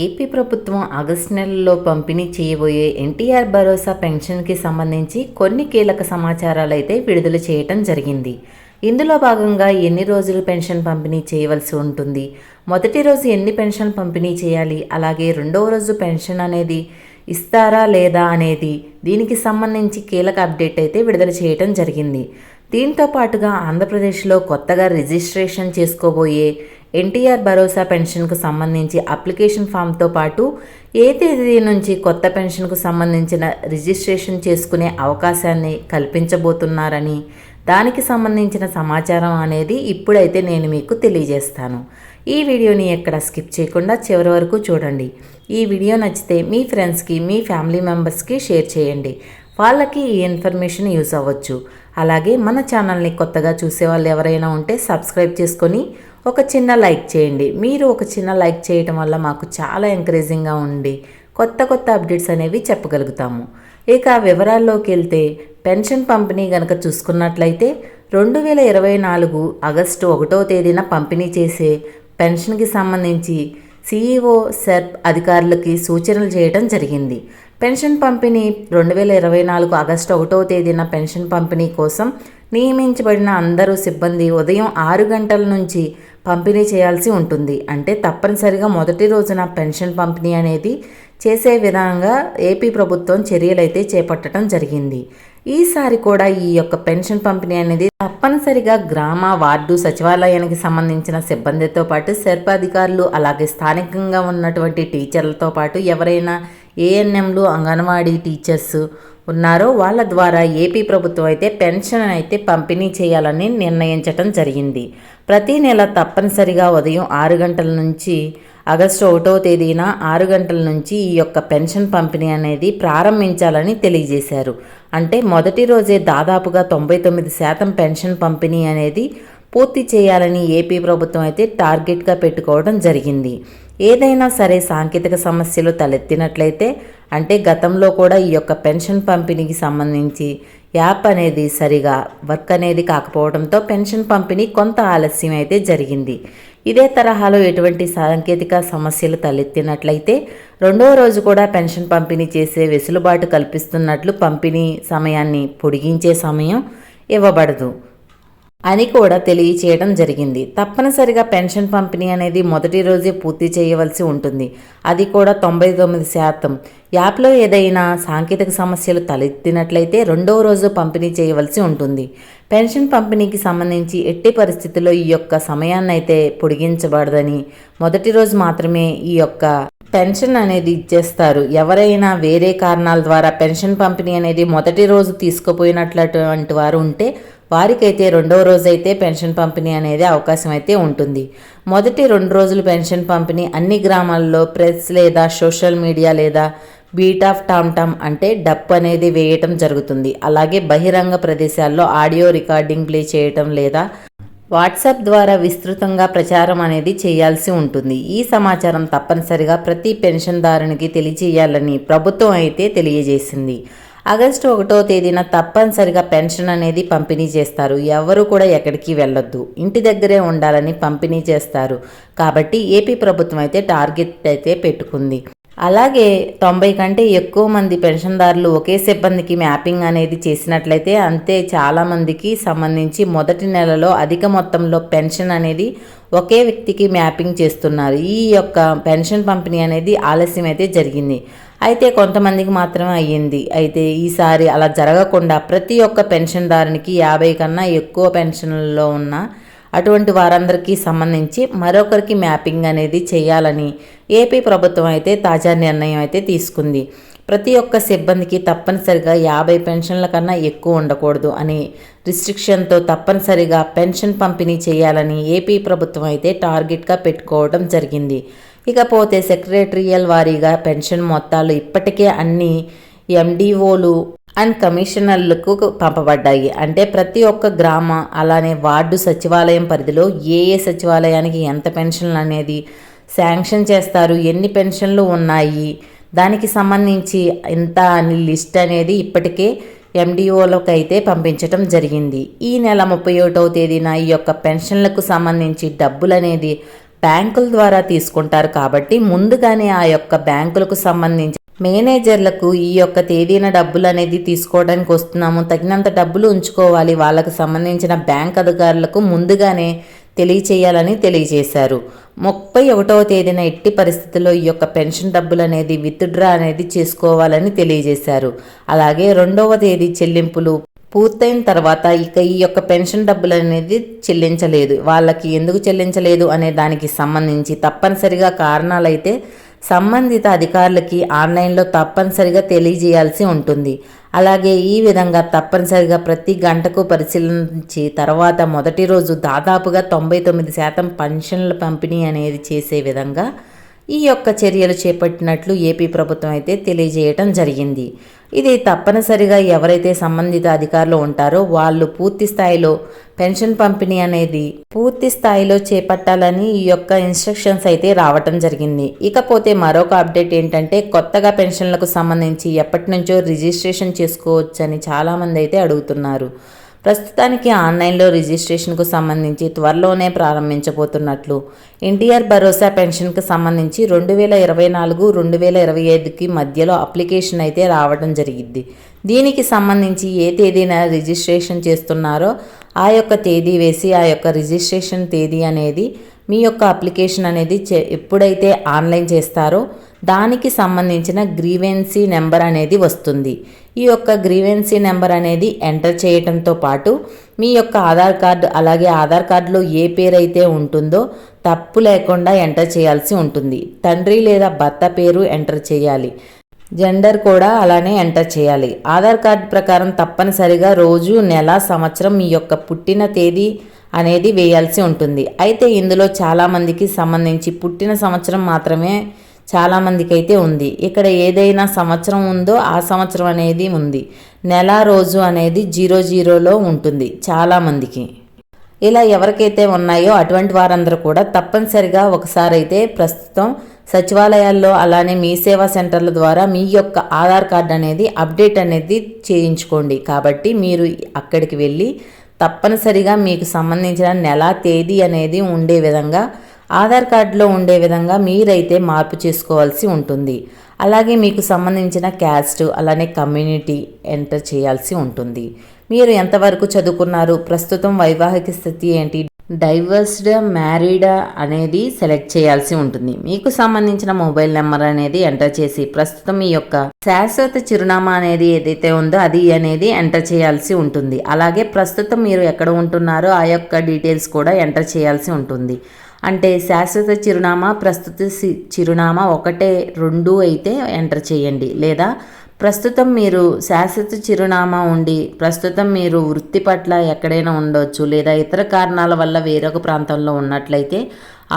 AP ప్రభుత్వం August నెలలో పంపిణీ చేయబోయే ఎన్టీఆర్ భరోసా పెన్షన్కి సంబంధించి కొన్ని కీలక సమాచారాలు అయితే విడుదల చేయటం జరిగింది. ఇందులో భాగంగా ఎన్ని రోజులు పెన్షన్ పంపిణీ చేయవలసి ఉంటుంది? మొదటి రోజు ఎన్ని పెన్షన్ పంపిణీ చేయాలి? అలాగే రెండవ రోజు పెన్షన్ అనేది ఇస్తారా లేదా అనేది దీనికి సంబంధించి కీలక అప్డేట్ అయితే విడుదల చేయటం జరిగింది. దీంతో పాటుగా ఆంధ్రప్రదేశ్లో కొత్తగా రిజిస్ట్రేషన్ చేసుకోబోయే ఎన్టీఆర్ భరోసా పెన్షన్కు సంబంధించి అప్లికేషన్ ఫామ్తో పాటు ఏ తేదీ నుంచి కొత్త పెన్షన్కు సంబంధించిన రిజిస్ట్రేషన్ చేసుకునే అవకాశాన్ని కల్పించబోతున్నారని దానికి సంబంధించిన సమాచారం అనేది ఇప్పుడైతే నేను మీకు తెలియజేస్తాను. ఈ వీడియోని ఎక్కడ స్కిప్ చేయకుండా చివరి వరకు చూడండి. ఈ వీడియో నచ్చితే మీ ఫ్రెండ్స్కి మీ ఫ్యామిలీ మెంబర్స్కి షేర్ చేయండి. వాళ్ళకి ఈ ఇన్ఫర్మేషన్ యూస్ అవ్వచ్చు. అలాగే మన ఛానల్ని కొత్తగా చూసే వాళ్ళు ఎవరైనా ఉంటే సబ్స్క్రైబ్ చేసుకొని ఒక చిన్న లైక్ చేయండి. మీరు ఒక చిన్న లైక్ చేయటం వల్ల మాకు చాలా ఎంకరేజింగ్గా ఉండి కొత్త కొత్త అప్డేట్స్ అనేవి చెప్పగలుగుతాము. ఇక వివరాల్లోకి వెళ్తే పెన్షన్ పంపిణీ గనక చూసుకున్నట్లయితే రెండు వేల ఇరవై నాలుగు ఆగస్టు ఒకటో తేదీన పంపిణీ చేసే పెన్షన్కి సంబంధించి సీఈఓ సెర్ప్ అధికారులకి సూచనలు చేయడం జరిగింది. పెన్షన్ పంపిణీ రెండు వేల ఇరవై నాలుగు ఆగస్టు ఒకటో తేదీన పెన్షన్ పంపిణీ కోసం నియమించబడిన అందరూ సిబ్బంది ఉదయం ఆరు గంటల నుంచి పంపిణీ చేయాల్సి ఉంటుంది. అంటే తప్పనిసరిగా మొదటి రోజున పెన్షన్ పంపిణీ అనేది చేసే విధంగా ఏపీ ప్రభుత్వం చర్యలైతే చేపట్టడం జరిగింది. ఈసారి కూడా ఈ యొక్క పెన్షన్ పంపిణీ అనేది తప్పనిసరిగా గ్రామ వార్డు సచివాలయానికి సంబంధించిన సిబ్బందితో పాటు సర్పాధికారులు అలాగే స్థానికంగా ఉన్నటువంటి టీచర్లతో పాటు ఎవరైనా ఏఎన్ఎంలు అంగన్వాడీ టీచర్స్ ఉన్నారో వాళ్ళ ద్వారా ఏపీ ప్రభుత్వం అయితే పెన్షన్ అయితే పంపిణీ చేయాలని నిర్ణయించటం జరిగింది. ప్రతి నెల తప్పనిసరిగా ఉదయం ఆరు గంటల నుంచి ఆగస్టు ఒకటో తేదీన ఆరు గంటల నుంచి ఈ యొక్క పెన్షన్ పంపిణీ అనేది ప్రారంభించాలని తెలియజేశారు. అంటే మొదటి రోజే దాదాపుగా తొంభై తొమ్మిది శాతం పెన్షన్ పంపిణీ అనేది పూర్తి చేయాలని ఏపీ ప్రభుత్వం అయితే టార్గెట్గా పెట్టుకోవడం జరిగింది. ఏదైనా సరే సాంకేతిక సమస్యలు తలెత్తినట్లయితే అంటే గతంలో కూడా ఈ యొక్క పెన్షన్ పంపిణీకి సంబంధించి యాప్ అనేది సరిగా వర్క్ అనేది కాకపోవడంతో పెన్షన్ పంపిణీ కొంత ఆలస్యం అయితే జరిగింది. ఇదే తరహాలో ఎటువంటి సాంకేతిక సమస్యలు తలెత్తినట్లయితే రెండవ రోజు కూడా పెన్షన్ పంపిణీ చేసే వెసులుబాటు కల్పిస్తున్నట్లు పంపిణీ సమయాన్ని పొడిగించే సమయం ఇవ్వబడదు. అని కూడా తెలియచేయడం జరిగింది. తప్పనిసరిగా పెన్షన్ పంపిణీ అనేది మొదటి రోజే పూర్తి చేయవలసి ఉంటుంది. అది కూడా తొంభై తొమ్మిది శాతం. యాప్లో ఏదైనా సాంకేతిక సమస్యలు తలెత్తినట్లయితే రెండవ రోజు పంపిణీ చేయవలసి ఉంటుంది. పెన్షన్ పంపిణీకి సంబంధించి ఎట్టి పరిస్థితుల్లో ఈ యొక్క సమయాన్ని అయితే పొడిగించబడదని మొదటి రోజు మాత్రమే ఈ యొక్క పెన్షన్ అనేది ఇచ్చేస్తారు. ఎవరైనా వేరే కారణాల ద్వారా పెన్షన్ పంపిణీ అనేది మొదటి రోజు తీసుకుపోయినట్లటువంటి వారు ఉంటే వారికైతే రెండవ రోజు అయితే పెన్షన్ పంపిణీ అనేది అవకాశం అయితే ఉంటుంది. మొదటి రెండు రోజులు పెన్షన్ పంపిణీ అన్ని గ్రామాల్లో ప్రెస్ లేదా సోషల్ మీడియా లేదా బీట్ ఆఫ్ టామ్ టామ్ అంటే డప్ అనేది వేయటం జరుగుతుంది. అలాగే బహిరంగ ప్రదేశాల్లో ఆడియో రికార్డింగ్ ప్లే చేయటం లేదా వాట్సాప్ ద్వారా విస్తృతంగా ప్రచారం అనేది చేయాల్సి ఉంటుంది. ఈ సమాచారం తప్పనిసరిగా ప్రతి పెన్షన్దారునికి తెలియజేయాలని ప్రభుత్వం అయితే తెలియజేసింది. ఆగస్టు ఒకటో తేదీన తప్పనిసరిగా పెన్షన్ అనేది పంపిణీ చేస్తారు. ఎవరు కూడా ఎక్కడికి వెళ్ళొద్దు. ఇంటి దగ్గరే ఉండాలని పంపిణీ చేస్తారు. కాబట్టి ఏపీ ప్రభుత్వం అయితే టార్గెట్ అయితే పెట్టుకుంది. అలాగే తొంభై కంటే ఎక్కువ మంది పెన్షన్దారులు ఒకే సిబ్బందికి మ్యాపింగ్ అనేది చేసినట్లయితే అంతే చాలామందికి సంబంధించి మొదటి నెలలో అధిక మొత్తంలో పెన్షన్ అనేది ఒకే వ్యక్తికి మ్యాపింగ్ చేస్తున్నారు. ఈ యొక్క పెన్షన్ పంపిణీ అనేది ఆలస్యం అయితే జరిగింది. అయితే కొంతమందికి మాత్రమే అయ్యింది. అయితే ఈసారి అలా జరగకుండా ప్రతి ఒక్క పెన్షన్దారునికి యాభై కన్నా ఎక్కువ పెన్షన్లలో ఉన్న అటువంటి వారందరికీ సంబంధించి మరొకరికి మ్యాపింగ్ అనేది చేయాలని ఏపీ ప్రభుత్వం అయితే తాజా నిర్ణయం అయితే తీసుకుంది. ప్రతి ఒక్క సిబ్బందికి తప్పనిసరిగా యాభై పెన్షన్ల కన్నా ఎక్కువ ఉండకూడదు అని రిస్ట్రిక్షన్తో తప్పనిసరిగా పెన్షన్ పంపిణీ చేయాలని ఏపీ ప్రభుత్వం అయితే టార్గెట్గా పెట్టుకోవడం జరిగింది. ఇకపోతే సెక్రటరియల్ వారీగా పెన్షన్ మొత్తాలు ఇప్పటికే అన్ని ఎండిఓలు అండ్ కమిషనర్లకు పంపబడ్డాయి. అంటే ప్రతి ఒక్క గ్రామ అలానే వార్డు సచివాలయం పరిధిలో ఏ ఏ సచివాలయానికి ఎంత పెన్షన్లు అనేది శాంక్షన్ చేస్తారు ఎన్ని పెన్షన్లు ఉన్నాయి దానికి సంబంధించి ఎంత అని లిస్ట్ అనేది ఇప్పటికే ఎండిఓలకు అయితే పంపించటం జరిగింది. ఈ నెల ముప్పై ఒకటవ తేదీన ఈ యొక్క పెన్షన్లకు సంబంధించి డబ్బులు అనేది బ్యాంకుల ద్వారా తీసుకుంటారు కాబట్టి ముందుగానే ఆ యొక్క బ్యాంకులకు సంబంధించి మేనేజర్లకు ఈ యొక్క తేదీన డబ్బులు అనేది తీసుకోవడానికి వస్తున్నాము. తగినంత డబ్బులు ఉంచుకోవాలి. వాళ్ళకు సంబంధించిన బ్యాంక్ అధికారులకు ముందుగానే తెలియచేయాలని తెలియజేశారు. ముప్పై ఒకటవ తేదీన ఎట్టి పరిస్థితుల్లో ఈ యొక్క పెన్షన్ డబ్బులు అనేది విత్డ్రా అనేది చేసుకోవాలని తెలియజేశారు. అలాగే రెండవ తేదీ చెల్లింపులు పూర్తయిన తర్వాత ఇక ఈ యొక్క పెన్షన్ డబ్బులు అనేది చెల్లించలేదు. వాళ్ళకి ఎందుకు చెల్లించలేదు అనే దానికి సంబంధించి తప్పనిసరిగా కారణాలైతే సంబంధిత అధికారులకి ఆన్లైన్లో తప్పనిసరిగా తెలియజేయాల్సి ఉంటుంది. అలాగే ఈ విధంగా తప్పనిసరిగా ప్రతి గంటకు పరిశీలించి తర్వాత మొదటి రోజు దాదాపుగా తొంభై తొమ్మిది శాతం పెన్షన్ల పంపిణీ అనేది చేసే విధంగా ఈ యొక్క చర్యలు చేపట్టినట్లు ఏపీ ప్రభుత్వం అయితే తెలియజేయటం జరిగింది. ఇది తప్పనిసరిగా ఎవరైతే సంబంధిత అధికారులు ఉంటారో వాళ్ళు పూర్తి స్థాయిలో పెన్షన్ పంపిణీ అనేది పూర్తి స్థాయిలో చేపట్టాలని ఈ యొక్క ఇన్స్ట్రక్షన్స్ అయితే రావటం జరిగింది. ఇకపోతే మరొక అప్డేట్ ఏంటంటే కొత్తగా పెన్షన్లకు సంబంధించి ఎప్పటి నుంచో రిజిస్ట్రేషన్ చేసుకోవచ్చని చాలామంది అయితే అడుగుతున్నారు. ప్రస్తుతానికి ఆన్లైన్లో రిజిస్ట్రేషన్కు సంబంధించి త్వరలోనే ప్రారంభించబోతున్నట్లు. ఎన్టీఆర్ భరోసా పెన్షన్కు సంబంధించి రెండు వేల ఇరవై నాలుగు రెండు వేల ఇరవై ఐదుకి మధ్యలో అప్లికేషన్ అయితే రావడం జరిగింది. దీనికి సంబంధించి ఏ తేదీన రిజిస్ట్రేషన్ చేస్తున్నారో ఆ యొక్క తేదీ వేసి ఆ యొక్క రిజిస్ట్రేషన్ తేదీ అనేది మీ యొక్క అప్లికేషన్ అనేది ఎప్పుడైతే ఆన్లైన్ చేస్తారో దానికి సంబంధించిన గ్రీవెన్సీ నెంబర్ అనేది వస్తుంది. ఈ యొక్క గ్రీవెన్సీ నెంబర్ అనేది ఎంటర్ చేయటంతో పాటు మీ యొక్క ఆధార్ కార్డు అలాగే ఆధార్ కార్డులో ఏ పేరు అయితే ఉంటుందో తప్పు లేకుండా ఎంటర్ చేయాల్సి ఉంటుంది. తండ్రి లేదా భర్త పేరు ఎంటర్ చేయాలి. జెండర్ కూడా అలానే ఎంటర్ చేయాలి. ఆధార్ కార్డు ప్రకారం తప్పనిసరిగా రోజు నెల సంవత్సరం మీ యొక్క పుట్టిన తేదీ అనేది వేయాల్సి ఉంటుంది. అయితే ఇందులో చాలామందికి సంబంధించి పుట్టిన సంవత్సరం మాత్రమే చాలామందికి అయితే ఉంది. ఇక్కడ ఏదైనా సంవత్సరం ఉందో ఆ సంవత్సరం అనేది ఉంది. నెల రోజు అనేది జీరో జీరోలో ఉంటుంది చాలామందికి ఇలా ఎవరికైతే ఉన్నాయో అటువంటి వారందరూ కూడా తప్పనిసరిగా ఒకసారి అయితే ప్రస్తుతం సచివాలయాల్లో అలానే మీ సేవా సెంటర్ల ద్వారా మీ యొక్క ఆధార్ కార్డు అనేది అప్డేట్ అనేది చేయించుకోండి. కాబట్టి మీరు అక్కడికి వెళ్ళి తప్పనిసరిగా మీకు సంబంధించిన నెల తేదీ అనేది ఉండే విధంగా ఆధార్ కార్డులో ఉండే విధంగా మీరైతే మార్పు చేసుకోవాల్సి ఉంటుంది. అలాగే మీకు సంబంధించిన క్యాస్ట్ అలానే కమ్యూనిటీ ఎంటర్ చేయాల్సి ఉంటుంది. మీరు ఎంతవరకు చదువుకున్నారు? ప్రస్తుతం వైవాహిక స్థితి ఏంటి? డైవర్స్డ్ మ్యారీడా అనేది సెలెక్ట్ చేయాల్సి ఉంటుంది. మీకు సంబంధించిన మొబైల్ నెంబర్ అనేది ఎంటర్ చేసి ప్రస్తుతం మీ యొక్క శాశ్వత చిరునామా అనేది ఏదైతే ఉందో అది అనేది ఎంటర్ చేయాల్సి ఉంటుంది. అలాగే ప్రస్తుతం మీరు ఎక్కడ ఉంటున్నారో ఆ యొక్క డీటెయిల్స్ కూడా ఎంటర్ చేయాల్సి ఉంటుంది. అంటే శాశ్వత చిరునామా ప్రస్తుత చిరునామా ఒకటే రెండు అయితే ఎంటర్ చేయండి. లేదా ప్రస్తుతం మీరు శాశ్వత చిరునామా ఉండి ప్రస్తుతం మీరు వృత్తి పట్ల ఎక్కడైనా ఉండొచ్చు లేదా ఇతర కారణాల వల్ల వేరొక ప్రాంతంలో ఉన్నట్లయితే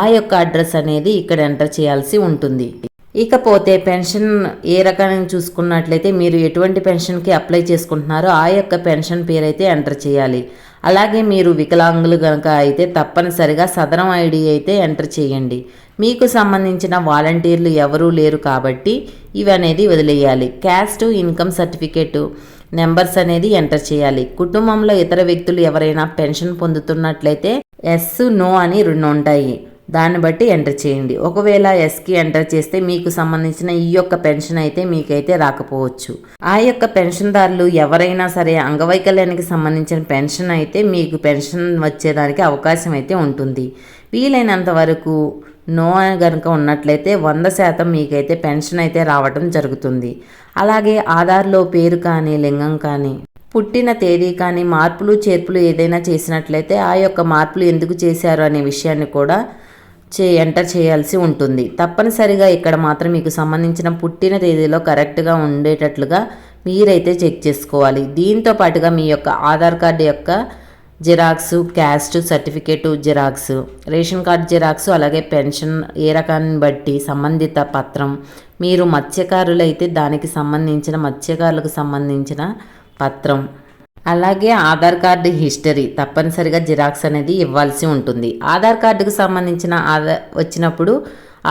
ఆ యొక్క అడ్రస్ అనేది ఇక్కడ ఎంటర్ చేయాల్సి ఉంటుంది. ఇకపోతే పెన్షన్ ఏ రకాన్ని చూసుకున్నట్లయితే మీరు ఎటువంటి పెన్షన్కి అప్లై చేసుకుంటున్నారో ఆ యొక్క పెన్షన్ పేరైతే ఎంటర్ చేయాలి. అలాగే మీరు వికలాంగులు కనుక అయితే తప్పనిసరిగా సదరం ఐడి అయితే ఎంటర్ చేయండి. మీకు సంబంధించిన వాలంటీర్లు ఎవరూ లేరు కాబట్టి ఇవి అనేది వదిలేయాలి. క్యాస్ట్ ఇన్కమ్ సర్టిఫికేటు నెంబర్స్ అనేది ఎంటర్ చేయాలి. కుటుంబంలో ఇతర వ్యక్తులు ఎవరైనా పెన్షన్ పొందుతున్నట్లయితే ఎస్ నో అని రెండు ఉంటాయి. దాన్ని బట్టి ఎంటర్ చేయండి. ఒకవేళ ఎస్కి ఎంటర్ చేస్తే మీకు సంబంధించిన ఈ యొక్క పెన్షన్ అయితే మీకైతే రాకపోవచ్చు. ఆ యొక్క పెన్షన్దారులు ఎవరైనా సరే అంగవైకల్యానికి సంబంధించిన పెన్షన్ అయితే మీకు పెన్షన్ వచ్చేదానికి అవకాశం అయితే ఉంటుంది. వీలైనంత వరకు నో కనుక ఉన్నట్లయితే వంద శాతం మీకైతే పెన్షన్ అయితే రావటం జరుగుతుంది. అలాగే ఆధార్లో పేరు కానీ లింగం కానీ పుట్టిన తేదీ కానీ మార్పులు చేర్పులు ఏదైనా చేసినట్లయితే ఆ యొక్క మార్పులు ఎందుకు చేశారు అనే విషయాన్ని కూడా చే ఎంటర్ చేయాల్సి ఉంటుంది. తప్పనిసరిగా ఇక్కడ మాత్రం మీకు సంబంధించిన పుట్టిన తేదీలో కరెక్ట్గా ఉండేటట్లుగా మీరైతే చెక్ చేసుకోవాలి. దీంతో పాటుగా మీ యొక్క ఆధార్ కార్డు యొక్క xerox caste certificate xerox ration card xerox అలాగే పెన్షన్ ఏ రకాన్ని బట్టి సంబంధిత పత్రం మీరు మత్స్యకారులైతే దానికి సంబంధించిన మత్స్యకారులకు సంబంధించిన పత్రం అలాగే ఆధార్ కార్డు హిస్టరీ తప్పనిసరిగా జిరాక్స్ అనేది ఇవ్వాల్సి ఉంటుంది. ఆధార్ కార్డుకు సంబంధించిన ఆధార్ వచ్చినప్పుడు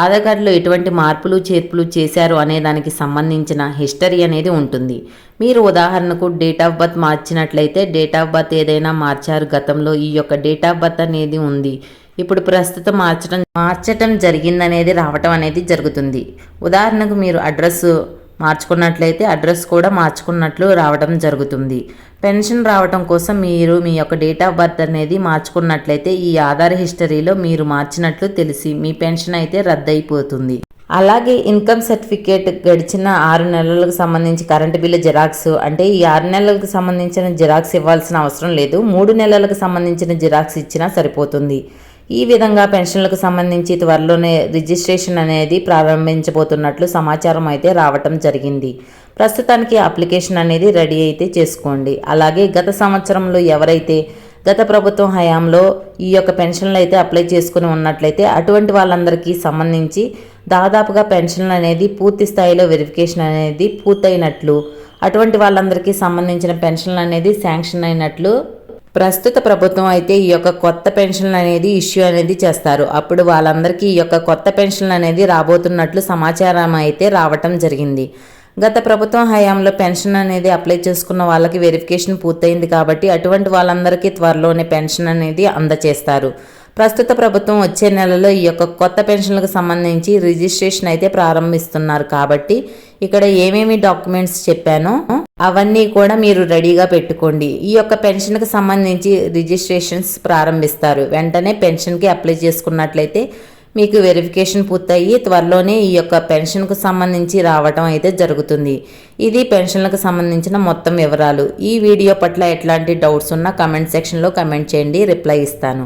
ఆధార్ కార్డులో ఎటువంటి మార్పులు చేర్పులు చేశారు అనే దానికి సంబంధించిన హిస్టరీ అనేది ఉంటుంది. మీరు ఉదాహరణకు డేట్ ఆఫ్ బర్త్ మార్చినట్లయితే డేట్ ఆఫ్ బర్త్ ఏదైనా మార్చారు గతంలో ఈ యొక్క డేట్ ఆఫ్ బర్త్ అనేది ఉంది. ఇప్పుడు ప్రస్తుతం మార్చడం మార్చటం జరిగిందనేది రావటం అనేది జరుగుతుంది. ఉదాహరణకు మీరు అడ్రస్ మార్చుకున్నట్లయితే అడ్రస్ కూడా మార్చుకున్నట్లు రావడం జరుగుతుంది. పెన్షన్ రావడం కోసం మీరు మీ యొక్క డేట్ ఆఫ్ బర్త్ అనేది మార్చుకున్నట్లయితే ఈ ఆధార్ హిస్టరీలో మీరు మార్చినట్లు తెలిసి మీ పెన్షన్ అయితే రద్దయిపోతుంది. అలాగే ఇన్కమ్ సర్టిఫికేట్ గడిచిన ఆరు నెలలకు సంబంధించి కరెంటు బిల్లు జిరాక్స్ అంటే ఈ ఆరు నెలలకు సంబంధించిన జిరాక్స్ ఇవ్వాల్సిన అవసరం లేదు. మూడు నెలలకు సంబంధించిన జిరాక్స్ ఇచ్చినా సరిపోతుంది. ఈ విధంగా పెన్షన్లకు సంబంధించి త్వరలోనే రిజిస్ట్రేషన్ అనేది ప్రారంభించబోతున్నట్లు సమాచారం అయితే రావటం జరిగింది. ప్రస్తుతానికి అప్లికేషన్ అనేది రెడీ అయితే చేసుకోండి. అలాగే గత సంవత్సరంలో ఎవరైతే గత ప్రభుత్వం హయాంలో ఈ యొక్క పెన్షన్లు అయితే అప్లై చేసుకుని ఉన్నట్లయితే అటువంటి వాళ్ళందరికీ సంబంధించి దాదాపుగా పెన్షన్లు అనేది పూర్తి స్థాయిలో వెరిఫికేషన్ అనేది పూర్తయినట్లు అటువంటి వాళ్ళందరికీ సంబంధించిన పెన్షన్లు అనేది శాంక్షన్ అయినట్లు ప్రస్తుత ప్రభుత్వం అయితే ఈ యొక్క కొత్త పెన్షన్లు అనేది ఇష్యూ అనేది చేస్తారు. అప్పుడు వాళ్ళందరికీ ఈ యొక్క కొత్త పెన్షన్లు అనేది రాబోతున్నట్లు సమాచారం అయితే రావటం జరిగింది. గత ప్రభుత్వం హయాంలో పెన్షన్ అనేది అప్లై చేసుకున్న వాళ్ళకి వెరిఫికేషన్ పూర్తయింది కాబట్టి అటువంటి వాళ్ళందరికీ త్వరలోనే పెన్షన్ అనేది అందజేస్తారు ప్రస్తుత ప్రభుత్వం వచ్చే నెలలో ఈ యొక్క కొత్త పెన్షన్లకు సంబంధించి రిజిస్ట్రేషన్ అయితే ప్రారంభిస్తున్నారు కాబట్టి ఇక్కడ ఏమేమి డాక్యుమెంట్స్ చెప్పానో అవన్నీ కూడా మీరు రెడీగా పెట్టుకోండి. ఈ యొక్క పెన్షన్కి సంబంధించి రిజిస్ట్రేషన్స్ ప్రారంభిస్తారు. వెంటనే పెన్షన్కి అప్లై చేసుకున్నట్లయితే మీకు వెరిఫికేషన్ పూర్తయి త్వరలోనే ఈ యొక్క పెన్షన్కు సంబంధించి రావటం అయితే జరుగుతుంది. ఇది పెన్షన్లకు సంబంధించిన మొత్తం వివరాలు. ఈ వీడియో పట్ల ఎట్లాంటి డౌట్స్ ఉన్నా కమెంట్ సెక్షన్లో కమెంట్ చేయండి. రిప్లై ఇస్తాను.